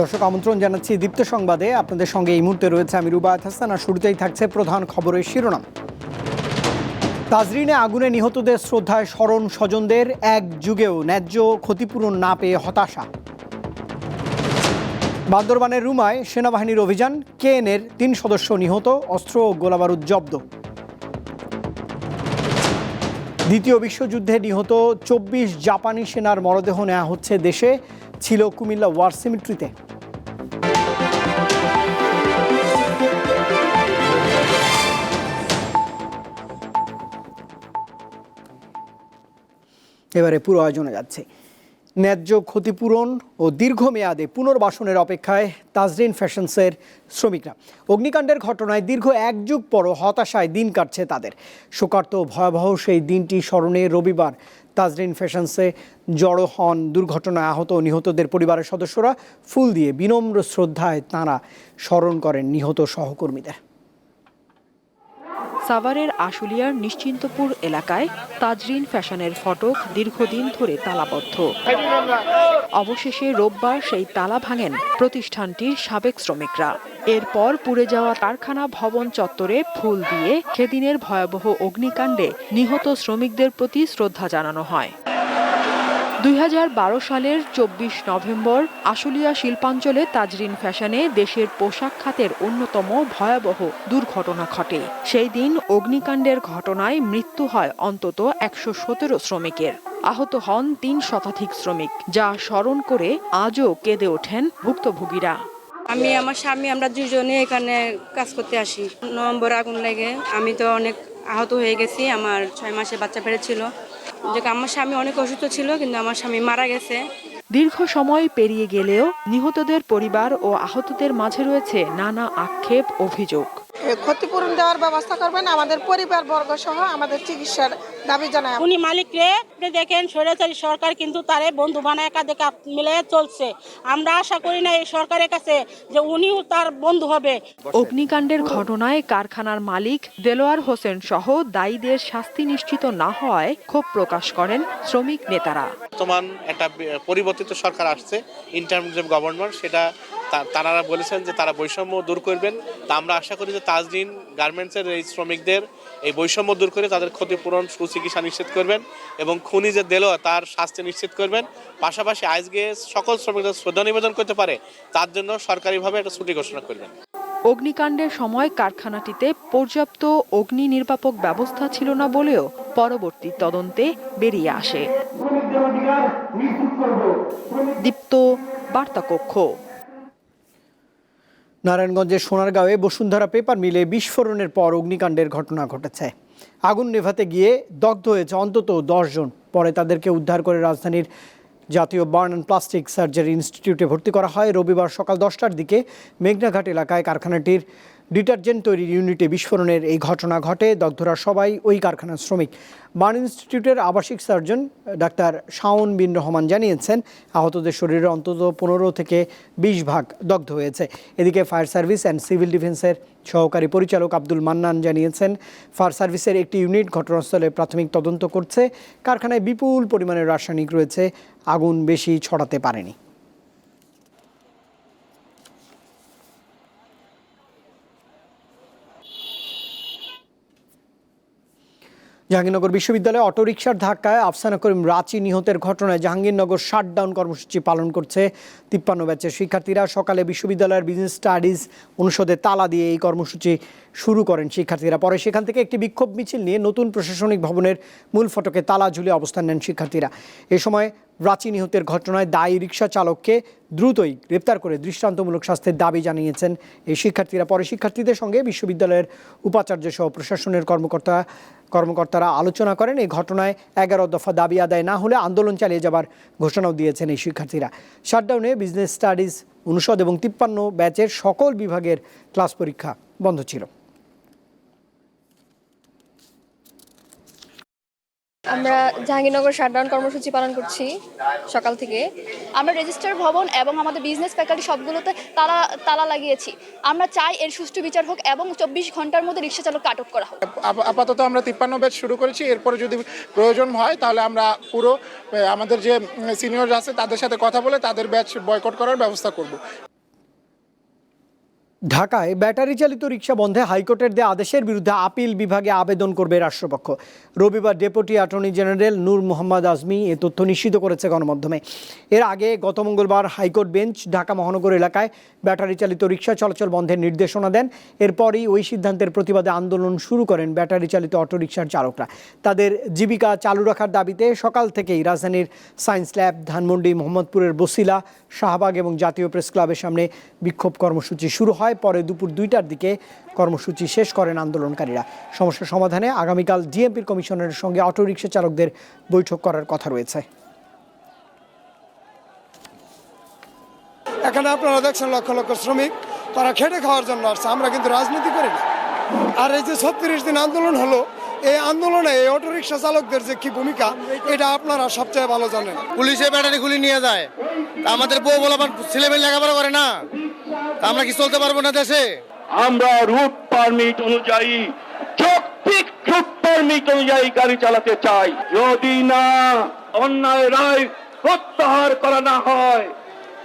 দর্শক, আমন্ত্রণ জানাচ্ছি দীপ্ত সংবাদে। আপনাদের সঙ্গে এই মুহূর্তে রয়েছে আমি রুবায়ত হাসান, আর শুরুতেই থাকছে প্রধান খবরের শিরোনাম। তাজরিনে আগুনে নিহতদের শ্রদ্ধায় স্মরণ স্বজনদের, এক যুগেও ন্যায্য ক্ষতিপূরণ না পেয়ে হতাশা। বান্দরবানের রুমায় সেনাবাহিনীর অভিযান কেএনের তিন সদস্য নিহত, অস্ত্র ও গোলাবারুদ জব্দ। দ্বিতীয় বিশ্বযুদ্ধে নিহত চব্বিশ জাপানি সেনার মরদেহ নেওয়া হচ্ছে দেশে, ছিল কুমিল্লা ওয়ার সিমিট্রিতে। এবারে পুরো আয়োজনে যাচ্ছে। ন্যায্য ক্ষতিপূরণ ও দীর্ঘমেয়াদে পুনর্বাসনের অপেক্ষায় তাজরিন ফ্যাশনসের শ্রমিকরা। অগ্নিকাণ্ডের ঘটনায় দীর্ঘ এক যুগ পরও হতাশায় দিন কাটছে তাদের। শোকার্ত ভয়াবহ সেই দিনটি স্মরণে রবিবার তাজরিন ফ্যাশনসে জড়ো হন দুর্ঘটনায় আহত নিহতদের পরিবারের সদস্যরা। ফুল দিয়ে বিনম্র শ্রদ্ধায় তাঁরা স্মরণ করেন নিহত সহকর্মীদের। সাভারের আশুলিয়ার নিশ্চিন্তপুর এলাকায় তাজরিন ফ্যাশনের ফটক দীর্ঘদিন ধরে তালাবদ্ধ। অবশেষে রোববার সেই তালা ভাঙেন প্রতিষ্ঠানটির সাবেক শ্রমিকরা। এরপর পুড়ে যাওয়া কারখানা ভবন চত্বরে ফুল দিয়ে সেদিনের ভয়াবহ অগ্নিকাণ্ডে নিহত শ্রমিকদের প্রতি শ্রদ্ধা জানানো হয়। দুই হাজার বারো সালের চব্বিশ নভেম্বর আশুলিয়া শিল্পাঞ্চলে তাজরিন ফ্যাশনে দেশের পোশাক খাতের অন্যতম ভয়াবহ দুর্ঘটনা ঘটে। সেই দিন অগ্নিকাণ্ডের ঘটনায় মৃত্যু হয় অন্তত একশো সতেরো শ্রমিকের। আহত হন তিন শতাধিক শ্রমিক, যা স্মরণ করে আজও কেঁদে ওঠেন ভুক্তভোগীরা। আমি, আমার স্বামী, আমরা দুজনে এখানে কাজ করতে আসি। নভেম্বর আগুন লেগে। আমি তো অনেক আহত হয়ে গেছি। আমার ছয় মাসে বাচ্চা পেরেছিল। যে আমার স্বামী অনেক অসুস্থ ছিল কিন্তু আমার স্বামী মারা গেছে। দীর্ঘ সময় পেরিয়ে গেলেও নিহতদের পরিবার ও আহতদের মাঝে রয়েছে নানা আক্ষেপ অভিযোগ। ক্ষতিপূরণ দেওয়ার ব্যবস্থা করবেন আমাদের পরিবার বর্গ সহ আমাদের চিকিৎসার দাবি জানায়। উনি মালিক রে আপনি দেখেন স্বৈরাচারী সরকার কিন্তু তারে বন্ধু বানায় কাঁধে কাঁধ মিলে চলছে। আমরা আশা করি না এই সরকারের কাছে যে উনিও তার বন্ধু হবে। অগ্নিকাণ্ডের ঘটনায় কারখানার মালিক দেলোয়ার হোসেন সহ দায়ীদের শাস্তি নিশ্চিত না হওয়ায় ক্ষোভ প্রকাশ করেন শ্রমিক নেতারা। বর্তমান একটা পরিবর্তিত সরকার আসছে ইন্টারমিডিয়েট গভর্নমেন্ট সেটা তা- তারা বলেছেন যে তারা বৈষম্য দূর করবেন। তা আমরা আশা করি যে তাজদিন গার্মেন্টসের এই শ্রমিকদের এই বৈষম্য দূর করে তাদের ক্ষতিপূরণ সুচিকিৎসা নিশ্চিত করবেন এবং খুনি যে দিল তার শাস্তি নিশ্চিত করবেন। পাশাপাশি আজকে সকল শ্রমিকদের শ্রদ্ধা নিবেদন করতে পারে, তার জন্য সরকারিভাবে একটা ছুটি ঘোষণা করবেন। অগ্নিকাণ্ডের সময় কারখানাটিতে পর্যাপ্ত অগ্নি নির্বাপক ব্যবস্থা ছিল না বলেও পরবর্তী তদন্তে বেরিয়ে আসে। দীপ্ত, বার্তাকক্ষ। নারায়ণগঞ্জের সোনারগাঁওয়ে বসুন্ধরা পেপার মিলে বিস্ফোরণের পর অগ্নিকাণ্ডের ঘটনা ঘটেছে। আগুন নেভাতে গিয়ে দগ্ধ হয়েছে অন্তত দশজন পরে তাদেরকে উদ্ধার করে রাজধানীর জাতীয় বার্ন অ্যান্ড প্লাস্টিক সার্জারি ইনস্টিটিউটে ভর্তি করা হয়। রবিবার সকাল দশটার দিকে মেঘনাঘাট এলাকায় কারখানাটির ডিটারজেন্ট তৈরির ইউনিটে বিস্ফোরণের এই ঘটনা ঘটে। দগ্ধরা সবাই ওই কারখানার শ্রমিক। বার্ন ইনস্টিটিউটের আবাসিক সার্জন, ডাক্তার শাওন বিন রহমান জানিয়েছেন, আহতদের শরীরে অন্তত পনেরো থেকে বিশ ভাগ দগ্ধ হয়েছে। এদিকে ফায়ার সার্ভিস অ্যান্ড সিভিল ডিফেন্সের সহকারী পরিচালক আব্দুল মান্নান জানিয়েছেন, ফায়ার সার্ভিসের একটি ইউনিট ঘটনাস্থলে প্রাথমিক তদন্ত করছে। কারখানায় বিপুল পরিমাণে রাসায়নিক রয়েছে। আগুন বেশি ছড়াতে পারেনি। জাহাঙ্গীরনগর বিশ্ববিদ্যালয়ে অটোরিকশার ধাক্কায় আফসানা করিম রাঁচি নিহতের ঘটনায় জাহাঙ্গীরনগর শাটডাউন কর্মসূচি পালন করছে তিপ্পান্ন ব্যাচের শিক্ষার্থীরা। সকালে বিশ্ববিদ্যালয়ের বিজনেস স্টাডিজ অনুষদে তালা দিয়ে এই কর্মসূচি শুরু করেন শিক্ষার্থীরা। পরে সেখান থেকে একটি বিক্ষোভ মিছিল নিয়ে নতুন প্রশাসনিক ভবনের মূল ফটকে তালা ঝুলে অবস্থান নেন শিক্ষার্থীরা। এ সময় রাঁচি নিহতের ঘটনায় দায়ী রিক্সা চালককে দ্রুতই গ্রেপ্তার করে দৃষ্টান্তমূলক শাস্তির দাবি জানিয়েছেন এই শিক্ষার্থীরা। পরে শিক্ষার্থীদের সঙ্গে বিশ্ববিদ্যালয়ের উপাচার্য সহ প্রশাসনের কর্মকর্তা, কর্মকর্তারা আলোচনা করেন। এই ঘটনায় এগারো দফা দাবি আদায় না হলে আন্দোলন চালিয়ে যাবার ঘোষণাও দিয়েছেন এই শিক্ষার্থীরা। শাটডাউনে বিজনেস স্টাডিজ অনুষদ এবং তিপ্পান্ন ব্যাচের সকল বিভাগের ক্লাস পরীক্ষা বন্ধ ছিল। আমরা জাহাঙ্গীরনগর শাটডাউন কর্মসূচি পালন করছি সকাল থেকে। আমরা রেজিস্টার ভবন এবং আমাদের বিজনেস ফ্যাকাল্টি সবগুলোতে তালা তালা লাগিয়েছি। আমরা চাই এর সুষ্ঠু বিচার হোক এবং চব্বিশ ঘণ্টার মধ্যে রিক্সা চালককে আটক করা হোক। আপ- আপাতত আমরা তিপ্পান্ন ব্যাচ শুরু করেছি। এরপরে যদি প্রয়োজন হয় তাহলে আমরা পুরো আমাদের যে সিনিয়র আছে তাদের সাথে কথা বলে তাদের ব্যাচ বয়কট করার ব্যবস্থা করব। ঢাকায় ব্যাটারি চালিত রিক্সা বন্ধে হাইকোর্টের দেয়া আদেশের বিরুদ্ধে আপিল বিভাগে আবেদন করবে রাষ্ট্রপক্ষ। রবিবার deputy attorney general Nur Mohammad Azmi এ তথ্য নিশ্চিত করেছে গণমাধ্যমে। এর আগে গত মঙ্গলবার হাইকোর্ট বেঞ্চ ঢাকা মহানগর এলাকায় ব্যাটারি চালিত রিক্সা চলাচল বন্ধের নির্দেশনা দেন। এরপরই ওই সিদ্ধান্তের প্রতিবাদে আন্দোলন শুরু করেন ব্যাটারি চালিত অটোরিকশার চালকরা। তাদের জীবিকা চালু রাখার দাবিতে সকাল থেকেই রাজধানীর সায়েন্স ল্যাব, ধানমন্ডি, মোহাম্মদপুরের বসিলা, শাহবাগ এবং জাতীয় প্রেস ক্লাবের সামনে বিক্ষোভ কর্মসূচি শুরু হয়। পরে দুপুর দুইটার দিকে কর্মসূচি শেষ করেন আন্দোলনকারীরা। সমস্যা সমাধানে আগামীকাল ডিএমপির কমিশনারের সঙ্গে অটোরিকশা চালকদের বৈঠক করার কথা রয়েছে। এখানে আপনারা দেখছেন লক্ষ লক্ষ শ্রমিক, তারা খেটে খাওয়ার জন্য আসছে। আমরা কিন্তু রাজনীতি করি না। আর এই যে ছত্রিশ দিন আন্দোলন হলো এই আন্দোলনে এই অটোরিকশা চালকদের যে কি ভূমিকা এটা আপনারা সবচেয়ে ভালো জানেন। পুলিশে ব্যাটারি খুলে নিয়ে যায়। আমাদের বউ বলাবার ছেলেমেয়ে লেখাপড়া করে না। আমরা কি চলতে পারব না দেশে? আমরা রুট পারমিট অনুযায়ী যৌক্তিক রুট পারমিট অনুযায়ী গাড়ি চালাতে চাই। যদি না অন্যায় রায় প্রত্যাহার করা না হয়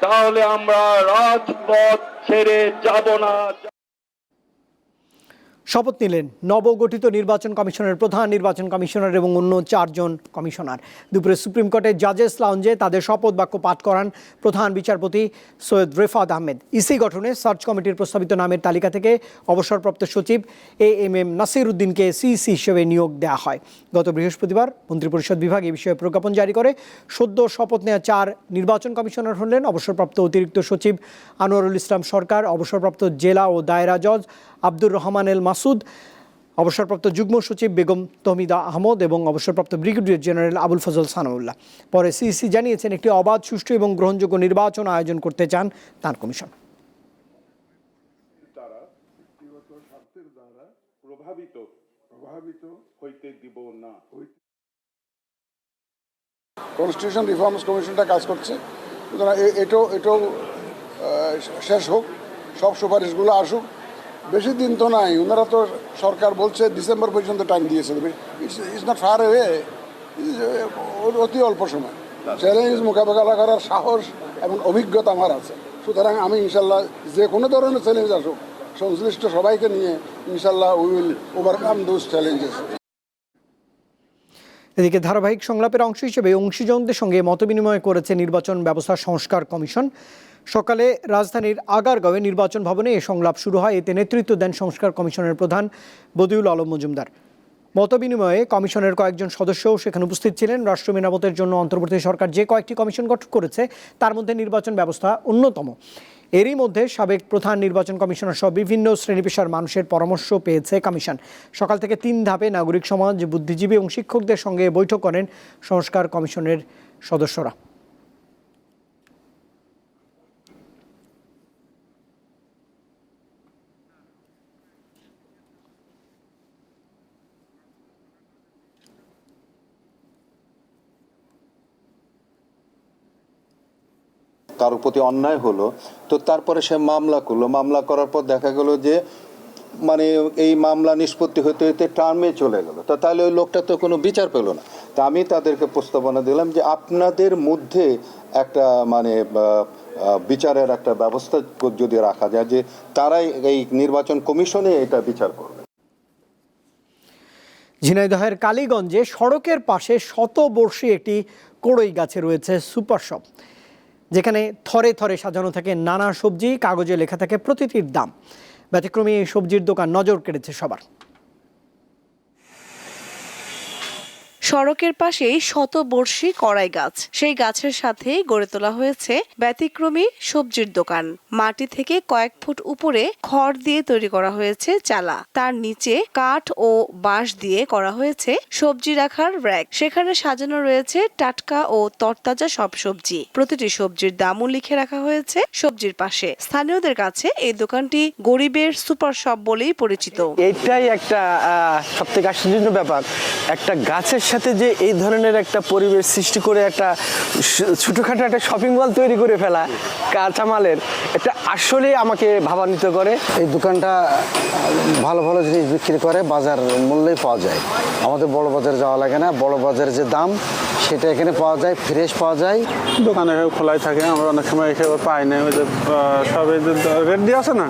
তাহলে আমরা রাজপথ ছেড়ে যাব না। শপথ নিলেন নবগঠিত নির্বাচন কমিশনের প্রধান নির্বাচন কমিশনার এবং অন্য চারজন কমিশনার। দুপুরে সুপ্রিম কোর্টের জাজেস লাউঞ্জে তাদের শপথ বাক্য পাঠ করান প্রধান বিচারপতি সৈয়দ রেফাত আহমেদ। ইসি গঠনে সার্চ কমিটির প্রস্তাবিত নামের তালিকা থেকে অবসরপ্রাপ্ত সচিব এ এম এম নাসির উদ্দিনকে সিইসি হিসেবে নিয়োগ দেওয়া হয়। গত বৃহস্পতিবার মন্ত্রিপরিষদ বিভাগ এই বিষয়ে প্রজ্ঞাপন জারি করে সদ্য শপথ নেওয়া চার নির্বাচন কমিশনার হলেন অবসরপ্রাপ্ত অতিরিক্ত সচিব আনোয়ারুল ইসলাম সরকার, অবসরপ্রাপ্ত জেলা ও দায়রা জজ আব্দুর রহমান এল মাসুদ অবসরপ্রাপ্ত যুগ্ম সচিব বেগম তহমিদা আহমদ এবং অবসরপ্রাপ্ত ব্রিগেডিয়ার জেনারেল আবুল ফজল সানাউল্লাহ। পরে সিইসি জানিয়েছেন একটি অবাধ সুষ্ঠু এবং গ্রহণযোগ্য নির্বাচন আয়োজন করতে চান তার কমিশন। প্রভাবিত প্রভাবিত হইতে দিব না। কনস্টিটিউশন রিফর্মস কমিশনটা কাজ করছে। সুতরাং এটাও এটাও শেষ হোক সব সুপারিশগুলো আসুক। বেশি দিন তো নাই। ওনারা তো সরকার বলছে ডিসেম্বর পর্যন্ত টাইম দিয়েছে। ইটস নট ফার এওয়ে অতি অল্প সময়। চ্যালেঞ্জ মোকাবেলা করার সাহস এবং অভিজ্ঞতা আমার আছে। সুতরাং আমি ইনশাল্লাহ যে কোনো ধরনের চ্যালেঞ্জ আসুক, সংশ্লিষ্ট সবাইকে নিয়ে ইনশাল্লাহ we will overcome those challenges এদিকে ধারাবাহিক সংলাপের অংশ হিসেবে অংশীজনদের সঙ্গে মতবিনিময় করেছে নির্বাচন ব্যবস্থা সংস্কার কমিশন। সকালে রাজধানীর আগারগাঁওয়ে নির্বাচন ভবনে এই সংলাপ শুরু হয়। এতে নেতৃত্ব দেন সংস্কার কমিশনের প্রধান বদিউল আলম মজুমদার। মতবিনিময়ে কমিশনের কয়েকজন সদস্যও সেখানে উপস্থিত ছিলেন। রাষ্ট্র মেরামতের জন্য অন্তর্বর্তী সরকার যে কয়েকটি কমিশন গঠন করেছে, তার মধ্যে নির্বাচন ব্যবস্থা অন্যতম। এরই মধ্যে সাবেক প্রধান নির্বাচন কমিশনার সহ বিভিন্ন শ্রেণি পেশার মানুষের পরামর্শ পেয়েছে কমিশন। সকাল থেকে তিন ধাপে নাগরিক সমাজ, বুদ্ধিজীবী এবং শিক্ষকদের সঙ্গে বৈঠক করেন সংস্কার কমিশনের সদস্যরা। কারোর প্রতি অন্যায় হলো, তো তারপরে সে মামলা করল। মামলা করার পর দেখা গেল যে মানে এই মামলা নিষ্পত্তি হতে হতে টার্মে চলে গেল। তো তাহলে ওই লোকটা তো কোনো বিচার পেল না। তা আমি তাদেরকে প্রস্তাবনা দিলাম যে আপনাদের মধ্যে একটা মানে বিচারের একটা ব্যবস্থা যদি রাখা যায় যে তারাই এই নির্বাচন কমিশনে এটা বিচার করবে। ঝিনাইদহের কালীগঞ্জে সড়কের পাশে শতবর্ষী একটি কড়ই গাছে রয়েছে সুপার শপ যেখানে থরে থরে সাজানো থাকে নানা সবজি, কাগজে লেখা থাকে প্রতিটির দাম। ব্যতিক্রমী এই সবজির দোকান নজর কেড়েছে সবার। সড়কের পাশেই শতবর্ষী কড়াই গাছ। সেই গাছের সাথেই গড়ে তোলা হয়েছে ব্যতিক্রমী সবজির দোকান। মাটি থেকে কয়েক ফুট উপরে খড় দিয়ে তৈরি করা হয়েছে চালা। তার নিচে কাঠ ও বাঁশ দিয়ে করা হয়েছে সবজি রাখার র্যাক। সেখানে সাজানো রয়েছে টাটকা ও তরতাজা সব সবজি। প্রতিটি সবজির দামও লিখে রাখা হয়েছে সবজির পাশে। স্থানীয়দের কাছে এই দোকানটি গরিবের সুপার শপ বলেই পরিচিত। এটাই একটা সব থেকে আশ্চর্যজনক ব্যাপার। একটা গাছের সাথে সাথে যে এই ধরনের একটা পরিবেশ সৃষ্টি করে একটা ছোটোখাটো একটা শপিং মল তৈরি করে ফেলা কাঁচামালের এটা আসলেই আমাকে ভাবান্বিত করে। এই দোকানটা ভালো ভালো জিনিস বিক্রি করে বাজার মূল্যেই পাওয়া যায়। আমাদের বড় বাজারে যাওয়া লাগে না। বড় বাজারে যে দাম সেটা এখানে পাওয়া যায় ফ্রেশ পাওয়া যায়। দোকানে খোলাই থাকে আমরা অনেক সময় এসে পাই না। ওই যে আহ, সব এই যে রেট দিয়ে আছে না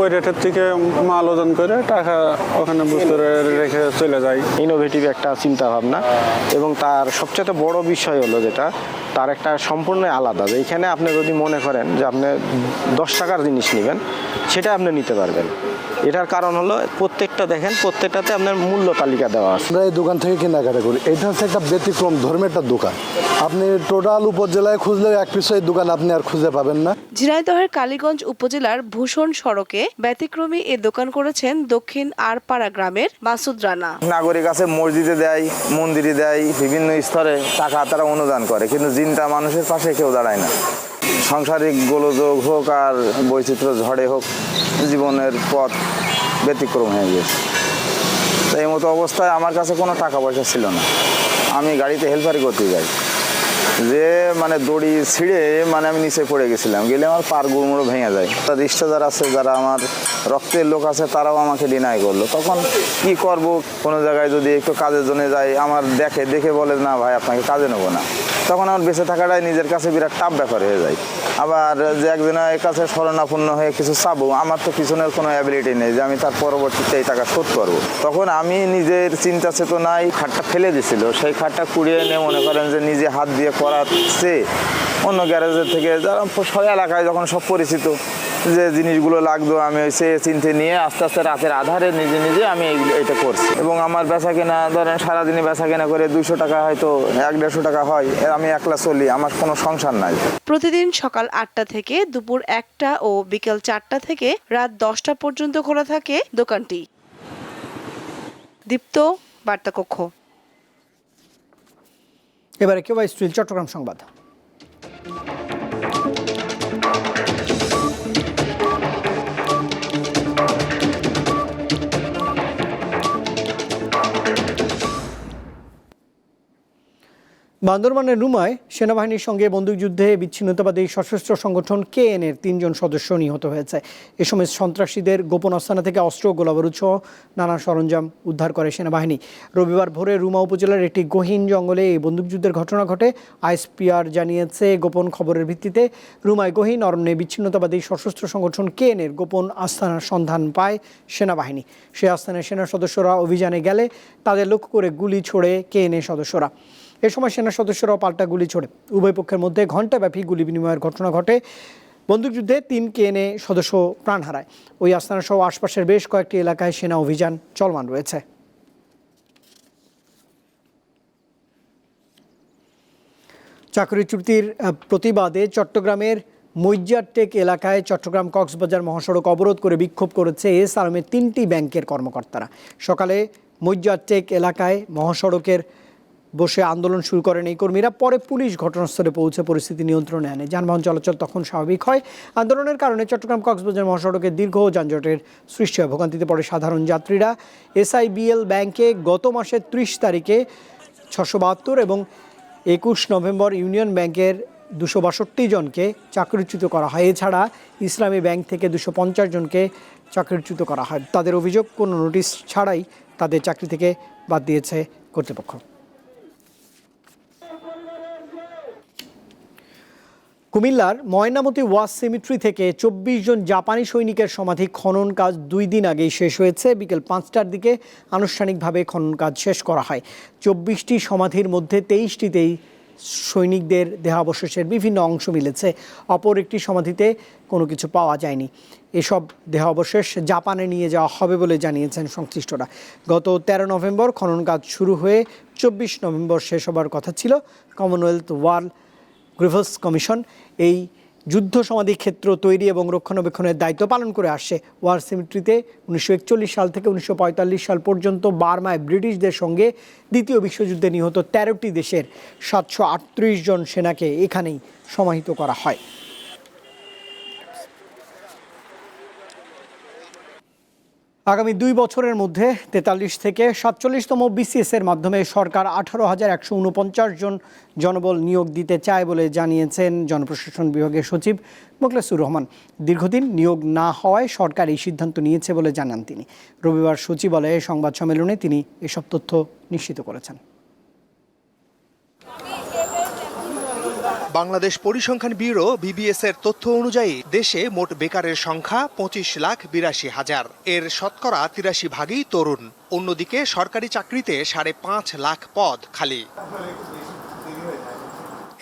ওই রেটের থেকে মাল ওজন করে টাকা ওখানে বুঝতে রেখে চলে যায় ইনোভেটিভ একটা চিন্তা ভাবনা এবং তার সবচেয়ে বড় বিষয় হলো যেটা, তার একটা সম্পূর্ণ আলাদা যে এখানে আপনি যদি মনে করেন যে আপনি দশ টাকার জিনিস নেবেন, সেটা আপনি নিতে পারবেন। এটার কারণ হলো প্রত্যেকটা দেখেন প্রত্যেকটাতে আপনার মূল্য তালিকা দেওয়া আছে। আমরা এই দোকান থেকে কেনাকাটা করি। এটা হচ্ছে একটা ব্যতিক্রম ধর্মের একটা দোকান। আপনি টোটাল উপজেলায় খুঁজলেও এক পিছু এই দোকান আপনি আর খুঁজে পাবেন না। ঝিনাইদহের কালীগঞ্জ উপজেলার ভূষণ সড়কে ব্যতিক্রমী এ দোকান করেছেন দক্ষিণ আরপাড়া গ্রামের মাসুদ রানা। নাগরিক আছে মসজিদে দেয় মন্দিরে দেয় বিভিন্ন স্তরে টাকা তারা অনুদান করে। কিন্তু জিনটা মানুষের পাশে কেউ দাঁড়ায় না। সাংসারিক গোলযোগ হোক আর বৈচিত্র্য ঝড়ে হোক, জীবনের পথ ব্যতিক্রম হয়ে গেছে। তো এই মতো অবস্থায় আমার কাছে কোনো টাকা পয়সা ছিল না। আমি গাড়িতে হেল্পারি করতে যাই। যে মানে দড়ি ছিঁড়ে মানে আমি নিচে পড়ে গেছিলাম। গেলে আমার পার গুড়মুড়ো ভেঙে যায়। তার রিক্সাদার আছে, যারা আমার রক্তের লোক আছে, তারাও আমাকে ডিনাই করল। তখন কি করব? কোনো জায়গায় যদি একটু কাজের জন্য যাই, আমার দেখে দেখে বলে, না ভাই, আপনাকে কাজে নেব না। তখন আমার বেঁচে থাকাটাই নিজের কাছে বিরাট টাপ ব্যাপার হয়ে যায়। আবার যে একজনের কাছে স্মরণাপূর্ণ হয়ে কিছু চাবো, আমার তো পিছনের কোনো অ্যাবিলিটি নেই যে আমি তার পরবর্তীতে এই টাকা শোধ করব। তখন আমি নিজের চিন্তা চেতনায় খাটটা ফেলে দিছিল। সেই খাটটা কুড়িয়ে এনে মনে করেন যে নিজে হাত দিয়ে করাচ্ছে। অন্য গ্যারেজের থেকে যারা সব এলাকায় যখন সব পরিচিত যে জিনিসগুলো লাগতো আমি সে চিনতে নিয়ে আস্তে আস্তে রাতের আধারে নিজে নিজে আমি এটা করছি। এবং আমার বেচা কেনা ধরেন সারাদিনে বেচা কেনা করে দুইশো টাকা হয়তো এক দেড়শো টাকা হয় আমি একলা চলি আমার কোনো সংসার নাই। প্রতিদিন সকাল আটটা থেকে দুপুর একটা ও বিকেল চারটা থেকে রাত দশটা পর্যন্ত খোলা থাকে দোকানটি। দীপ্ত বার্তাকক্ষ। এবারে কেউ স্টিল চট্টগ্রাম সংবাদ। বান্দরবানের রুমায় সেনাবাহিনীর সঙ্গে বন্দুকযুদ্ধে বিচ্ছিন্নতাবাদী সশস্ত্র সংগঠন কেএন এর তিনজন সদস্য নিহত হয়েছে। এ সময় সন্ত্রাসীদের গোপন আস্থানা থেকে অস্ত্র, গোলাবারুদ সহ নানা সরঞ্জাম উদ্ধার করে সেনাবাহিনী। রবিবার ভোরে রুমা উপজেলার একটি গহীন জঙ্গলে এই বন্দুকযুদ্ধের ঘটনা ঘটে। আইএসপিআর জানিয়েছে, গোপন খবরের ভিত্তিতে রুমায় গহীন অরণ্যে বিচ্ছিন্নতাবাদী সশস্ত্র সংগঠন কেএন এর গোপন আস্থানার সন্ধান পায় সেনাবাহিনী। সে আস্থানে সেনা সদস্যরা অভিযানে গেলে তাদের লক্ষ্য করে গুলি ছোড়ে কেএনএ সদস্যরা। এ সময় সেনা সদস্যরাও পাল্টা গুলি ছোড়ে। উভয় পক্ষের মধ্যে ঘণ্টাব্যাপী গুলি বিনিময়ের ঘটনা ঘটে। বন্দুকযুদ্ধে তিন কেএনএ সদস্য প্রাণ হারায়। ওই আস্তানা সহ আশপাশের বেশ কয়েকটি এলাকায় সেনা অভিযান চলমান রয়েছে। চাকরিচ্যুতির প্রতিবাদে চট্টগ্রামের মৈজারটেক এলাকায় চট্টগ্রাম কক্সবাজার মহাসড়ক অবরোধ করে বিক্ষোভ করেছে এস আলমের তিনটি ব্যাংকের কর্মকর্তারা। সকালে মৈজারটেক এলাকায় মহাসড়কের বসে আন্দোলন শুরু করেন এই কর্মীরা। পরে পুলিশ ঘটনাস্থলে পৌঁছে পরিস্থিতি নিয়ন্ত্রণে আনে। যানবাহন চলাচল তখন স্বাভাবিক হয়। আন্দোলনের কারণে চট্টগ্রাম কক্সবাজার মহাসড়কে দীর্ঘ যানজটের সৃষ্টি হয়। ভোগান্তিতে পড়ে সাধারণ যাত্রীরা। এসআইবিএল ব্যাংকে গত মাসের ত্রিশ তারিখে ছশো বাহাত্তর এবং একুশ নভেম্বর ইউনিয়ন ব্যাংকের দুশো বাষট্টি জনকে চাকরিচ্যুত করা হয়। এছাড়া ইসলামী ব্যাংক থেকে দুশো পঞ্চাশ জনকে চাকরিচ্যুত করা হয়। তাদের অভিযোগ, কোনো নোটিশ ছাড়াই তাদের চাকরি থেকে বাদ দিয়েছে কর্তৃপক্ষ। কুমিল্লার ময়নামতি ওয়াস সেমিট্রি থেকে চব্বিশ জন জাপানি সৈনিকের সমাধি খনন কাজ দুই দিন আগেই শেষ হয়েছে। বিকেল পাঁচটার দিকে আনুষ্ঠানিকভাবে খনন কাজ শেষ করা হয়। চব্বিশটি সমাধির মধ্যে তেইশটিতেই সৈনিকদের দেহাবশেষের বিভিন্ন অংশ মিলেছে। অপর একটি সমাধিতে কোনো কিছু পাওয়া যায়নি। এসব দেহাবশেষ জাপানে নিয়ে যাওয়া হবে বলে জানিয়েছেন সংশ্লিষ্টরা। গত তেরো নভেম্বর খনন কাজ শুরু হয়ে চব্বিশ নভেম্বর শেষ হবার কথা ছিল। কমনওয়েলথ ওয়ার গ্রিভার্স কমিশন এই যুদ্ধ সমাধি ক্ষেত্র তৈরি এবং রক্ষণাবেক্ষণের দায়িত্ব পালন করে আসছে। ওয়ার সিমিট্রিতে উনিশশো একচল্লিশ সাল থেকে উনিশশো পঁয়তাল্লিশ সাল পর্যন্ত বার্মায় ব্রিটিশদের সঙ্গে দ্বিতীয় বিশ্বযুদ্ধে নিহত তেরোটি দেশের সাতশো আটত্রিশ জন সেনাকে এখানেই সমাহিত করা হয়। আগামী দুই বছরের মধ্যে তেতাল্লিশ থেকে সাতচল্লিশতম বিসিএস এর মাধ্যমে সরকার আঠারো হাজার একশো উনপঞ্চাশ জন জনবল নিয়োগ দিতে চায় বলে জানিয়েছেন জনপ্রশাসন বিভাগের সচিব মোখলেসুর রহমান। দীর্ঘদিন নিয়োগ না হওয়ায় সরকার এই সিদ্ধান্ত নিয়েছে বলে জানান তিনি। রবিবার সচিবালয়ে সংবাদ সম্মেলনে তিনি এসব তথ্য নিশ্চিত করেছেন। বাংলাদেশ পরিসংখ্যান ব্যুরো বিবিএস এর তথ্য অনুযায়ী, দেশে মোট বেকারের সংখ্যা পঁচিশ লাখ বিরাশি হাজার। এর শতকরা তিরাশি ভাগই তরুণ। অন্যদিকে সরকারি চাকরিতে সাড়ে পাঁচ লাখ পদ খালি।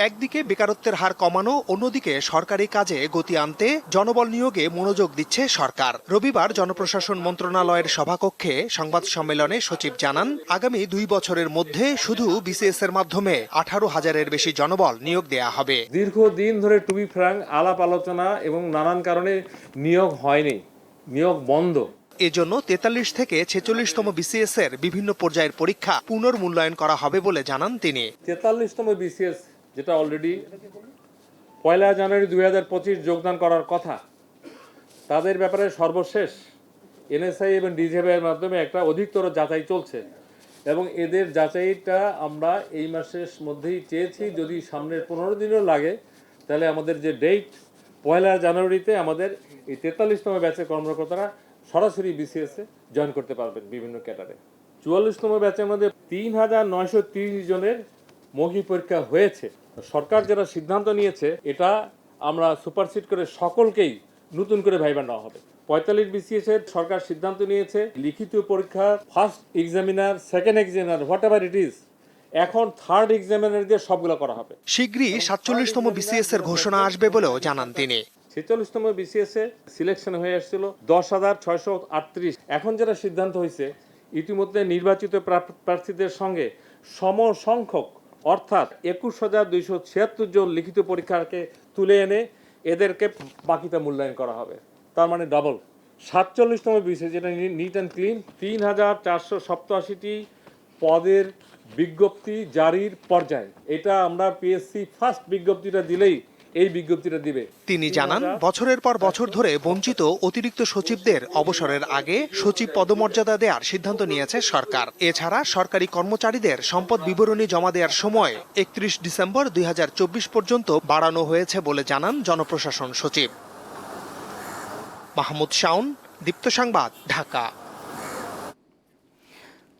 একদিকে বেকারত্বের হার কমানো অন্যদিকে সরকারি কাজে গতি আনতে জনবল নিয়োগে মনোযোগ দিচ্ছে সরকার। রবিবার জনপ্রশাসন মন্ত্রণালয়ের সভাকক্ষে সংবাদ সম্মেলনে সচিব জানান আগামী দুই বছরের মধ্যে শুধু বিসিএস এর মাধ্যমে আঠারো হাজারের বেশি জনবল নিয়োগ দেয়া হবে। দীর্ঘদিন ধরে টুবি ফ্রাং আলাপ আলোচনা এবং নানান কারণে নিয়োগ হয়নি নিয়োগ বন্ধ। এজন্য তেতাল্লিশ থেকে ছেচল্লিশতম বিসিএস এর বিভিন্ন পর্যায়ের পরীক্ষা পুনর্মূল্যায়ন করা হবে বলে জানান তিনি। তেতাল্লিশতম বিসিএস যেটা অলরেডি পয়লা জানুয়ারি দুই হাজার পঁচিশ যোগদান করার কথা, তাদের ব্যাপারে সর্বশেষ এনএসআই এবং ডিজেবের মাধ্যমে একটা অধিকতর যাচাই চলছে এবং এদের যাচাইটা আমরা এই মাসের মধ্যেই চেয়েছি, যদি সামনের পনেরো দিনও লাগে, তাহলে আমাদের যে ডেট পয়লা জানুয়ারিতে আমাদের এই তেতাল্লিশতম ব্যাচের কর্মকর্তারা সরাসরি বিসিএসে জয়েন করতে পারবেন বিভিন্ন ক্যাটারে চুয়াল্লিশতম ব্যাচের মধ্যে তিন হাজার নয়শো জনের মৌখিক পরীক্ষা হয়েছে। সরকার যারা সিদ্ধান্ত নিয়েছে এটা আমরা সুপারসিড করে সকলকেই নতুন করে ভাইবা নেওয়া হবে। পঁয়তাল্লিশ বিসিএস এর সরকার সিদ্ধান্ত নিয়েছে লিখিত পরীক্ষা first examiner second examiner whatever it is এখন থার্ড এক্সামিনার দিয়ে সবগুলো করা হবে। শীঘ্রই সাতচল্লিশতম বিসিএস এর ঘোষণা আসবে বলেও জানান তিনি। ছেচল্লিশতম বিসিএস এ সিলেকশন হয়ে আসছিল দশ হাজার ছয়শো আটত্রিশ। এখন যেটা সিদ্ধান্ত হয়েছে ইতিমধ্যে নির্বাচিত প্রা- প্রার্থীদের সঙ্গে সম সংখ্যক অর্থাৎ একুশ হাজার দুইশো ছিয়াত্তর জন লিখিত পরীক্ষাকে তুলে এনে এদেরকে বাকিতে মূল্যায়ন করা হবে। তার মানে ডাবল সাতচল্লিশতম বিষয় যেটা নিট অ্যান্ড ক্লিন তিন হাজার চারশো সপ্তাশিটি পদের বিজ্ঞপ্তি জারির পর্যায়ে। এটা আমরা পিএসসি ফার্স্ট বিজ্ঞপ্তিটা দিলেই এই বিজ্ঞপ্তিটা দিবে। তিনি জানান বছরের পর বছর ধরে বঞ্চিত অতিরিক্ত সচিবদের অবসরের আগে সচিব পদমর্যাদা দেওয়ার সিদ্ধান্ত নিয়েছে সরকার। এছাড়া সরকারি কর্মচারীদের সম্পদ বিবরণী জমা দেওয়ার সময় একত্রিশ ডিসেম্বর দুই হাজার চব্বিশ পর্যন্ত বাড়ানো হয়েছে বলে জানান জনপ্রশাসন সচিব। মাহমুদ শাওন দীপ্ত সংবাদ ঢাকা।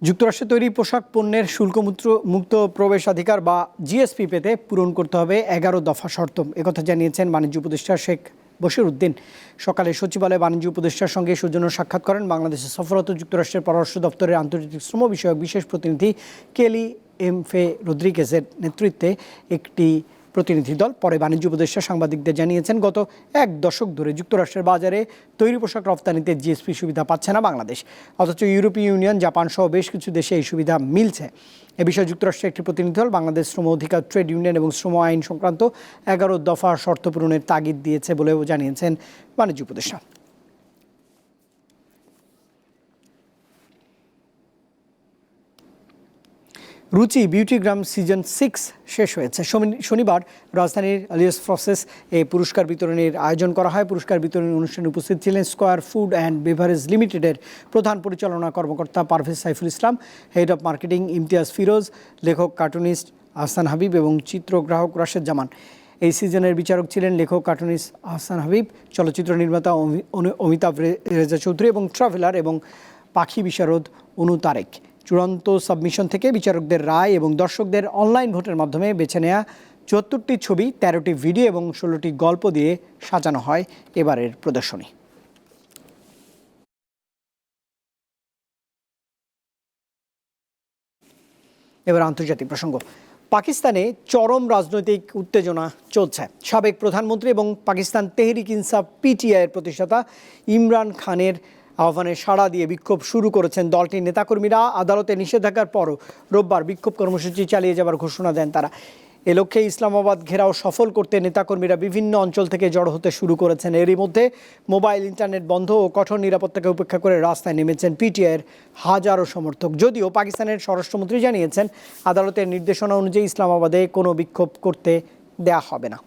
যুক্তরাষ্ট্রে তৈরি পোশাক পণ্যের শুল্কমুক্ত মুক্ত প্রবেশাধিকার বা জিএসপি পেতে পূরণ করতে হবে এগারো দফা শর্ত। একথা জানিয়েছেন বাণিজ্য উপদেষ্টা শেখ বশির উদ্দিন সকালে সচিবালয়ে বাণিজ্য উপদেষ্টার সঙ্গে সৌজন্য সাক্ষাৎ করেন বাংলাদেশের সফররত যুক্তরাষ্ট্রের পররাষ্ট্র দপ্তরের আন্তর্জাতিক শ্রম বিষয়ক বিশেষ প্রতিনিধি কেলি এম ফে রদ্রিগেজের নেতৃত্বে একটি প্রতিনিধি দল, পরে বাণিজ্য উপদেষ্টা সাংবাদিকদের জানিয়েছেন, গত এক দশক ধরে যুক্তরাষ্ট্রের বাজারে তৈরি পোশাক রপ্তানিতে জিএসপি সুবিধা পাচ্ছে না বাংলাদেশ। অথচ ইউরোপীয় ইউনিয়ন জাপান সহ বেশ কিছু দেশে এই সুবিধা মিলছে। এ বিষয়ে যুক্তরাষ্ট্রের একটি প্রতিনিধি দল, বাংলাদেশ শ্রম অধিকার, ট্রেড ইউনিয়ন এবং শ্রম আইন সংক্রান্ত এগারো দফা শর্ত পূরণের তাগিদ দিয়েছে বলেও জানিয়েছেন বাণিজ্য উপদেষ্টা। রুচি বিউটিগ্রাম সিজন সিক্স শেষ হয়েছে। শনি- শনিবার রাজধানীর আলিয়াস প্রসেস এই পুরস্কার বিতরণের আয়োজন করা হয়। পুরস্কার বিতরণী অনুষ্ঠানে উপস্থিত ছিলেন স্কোয়ার ফুড অ্যান্ড বেভারেজ লিমিটেডের প্রধান পরিচালনা কর্মকর্তা Parvez Saiful Islam, head of marketing Imtiaz Firoz, লেখক, কার্টুনিস্ট আহসান হাবিব এবং চিত্রগ্রাহক রাশেদ জামান। এই সিজনের বিচারক ছিলেন লেখক, কার্টুনিস্ট আহসান হাবিব, চলচ্চিত্র নির্মাতা অমি- অমিতাভ রেজা চৌধুরী এবং ট্রাভেলার এবং পাখি বিশারদ অনু তারেক। চূড়ান্ত সাবমিশন থেকে বিচারকদের রায় এবং দর্শকদের অনলাইন ভোটের মাধ্যমে বেছে নেওয়া চুয়াত্তরটি ছবি, তেরোটি ভিডিও এবং ষোলোটি গল্প দিয়ে সাজানো হয় এবারের প্রদর্শনী। এবার আন্তর্জাতিক প্রসঙ্গ। পাকিস্তানে চরম রাজনৈতিক উত্তেজনা চলছে। সাবেক প্রধানমন্ত্রী এবং পাকিস্তান তেহরিক ইনসাফ, পিটিআইয়ের প্রতিষ্ঠাতা ইমরান খানের আহ্বানে সাড়া দিয়ে বিক্ষোভ শুরু করেছেন দলটির নেতাকর্মীরা। আদালতে নিষেধাজ্ঞার পরও রোববার বিক্ষোভ কর্মসূচি চালিয়ে যাবার ঘোষণা দেন তারা। এ লক্ষ্যে ইসলামাবাদ ঘেরাও সফল করতে নেতাকর্মীরা বিভিন্ন অঞ্চল থেকে জড়ো হতে শুরু করেছেন। এরই মধ্যে মোবাইল, ইন্টারনেট বন্ধ ও কঠোর নিরাপত্তাকে উপেক্ষা করে রাস্তায় নেমেছেন পিটিআইয়ের হাজারো সমর্থক। যদিও পাকিস্তানের স্বরাষ্ট্রমন্ত্রী জানিয়েছেন, আদালতের নির্দেশনা অনুযায়ী ইসলামাবাদে কোনো বিক্ষোভ করতে দেয়া হবে না।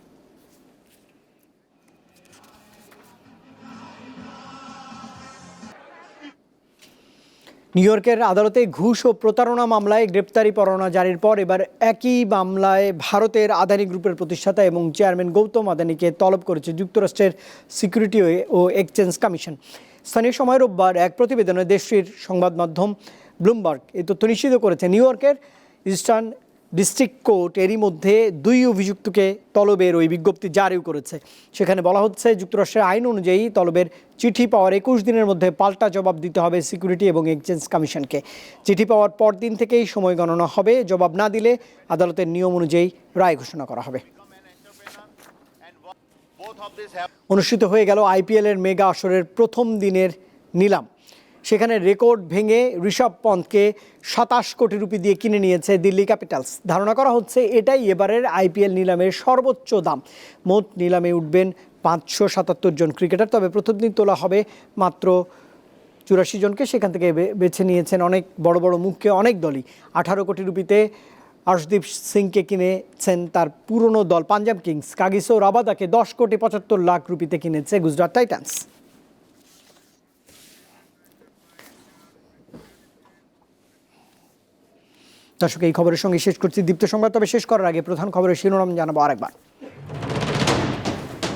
নিউ ইয়র্কের আদালতে ঘুষ ও প্রতারণা মামলায় গ্রেপ্তারি পরোয়ানা জারির পর এবার একই মামলায় ভারতের আদানি গ্রুপের প্রতিষ্ঠাতা এবং চেয়ারম্যান গৌতম আদানিকে তলব করেছে যুক্তরাষ্ট্রের সিকিউরিটি ও এক্সচেঞ্জ কমিশন। স্থানীয় সময় রোববার এক প্রতিবেদনে দেশটির সংবাদ মাধ্যম ব্লুমবার্গ এই তথ্য নিশ্চিত করেছে। নিউ ইয়র্কের ইস্টার্ন ডিস্ট্রিক্ট কোর্ট এরই মধ্যে দুই অভিযুক্তকে তলবের ওই বিজ্ঞপ্তি জারিও করেছে। সেখানে বলা হচ্ছে, যুক্তরাষ্ট্রের আইন অনুযায়ী তলবের চিঠি পাওয়ার একুশ দিনের মধ্যে পাল্টা জবাব দিতে হবে সিকিউরিটি এবং এক্সচেঞ্জ কমিশনকে। চিঠি পাওয়ার পর দিন থেকেই সময় গণনা হবে। জবাব না দিলে আদালতের নিয়ম অনুযায়ী রায় ঘোষণা করা হবে। অনুষ্ঠিত হয়ে গেল আইপিএলের মেগা আসরের প্রথম দিনের নিলাম। সেখানে রেকর্ড ভেঙে ঋষভ পন্থকে সাতাশ কোটি রুপি দিয়ে কিনে নিয়েছে দিল্লি ক্যাপিটালস। ধারণা করা হচ্ছে এটাই এবারের আইপিএল নিলামের সর্বোচ্চ দাম। মোট নিলামে উঠবেন পাঁচশো সাতাত্তর জন ক্রিকেটার, তবে প্রথম দিন তোলা হবে মাত্র চুরাশি জনকে। সেখান থেকে বেছে নিয়েছেন অনেক বড় বড় মুখকে অনেক দলই। আঠারো কোটি রুপিতে আর্শদীপ সিংকে কিনেছেন তার পুরনো দল পাঞ্জাব কিংস। কাগিসো রাবাদাকে দশ কোটি পঁচাত্তর লাখ রুপিতে কিনেছে গুজরাট টাইটান্স। দর্শক, এই খবরের সঙ্গে শেষ করছি দীপ্ত সংবাদ, তবে শেষ করার আগে প্রধান খবরের শিরোনাম জানাব আরেকবার।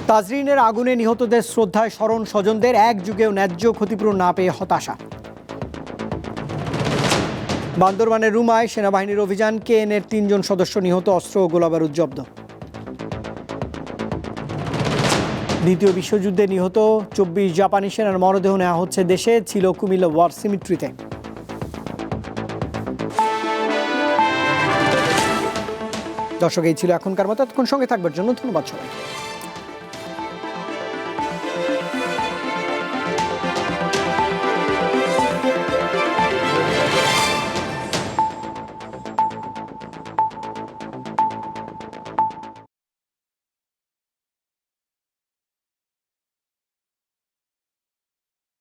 তাজরিনের আগুনে নিহতদের শ্রদ্ধায় স্মরণ স্বজনদের এক যুগেও ন্যায্য ক্ষতিপূরণ না পেয়ে হতাশা। বান্দরবানের রুমায় সেনাবাহিনীর অভিযান, কেএনএর তিনজন সদস্য নিহত, অস্ত্র ও গোলাবারুদ জব্দ দ্বিতীয় বিশ্বযুদ্ধে নিহত চব্বিশ জাপানি সেনার মরদেহ নেওয়া হচ্ছে দেশে, ছিল কুমিল্লা ওয়ার সিমিট্রিতে। দর্শক এই ছিল এখনকার মতো। এতক্ষণ সঙ্গে থাকবার জন্য ধন্যবাদ সবাই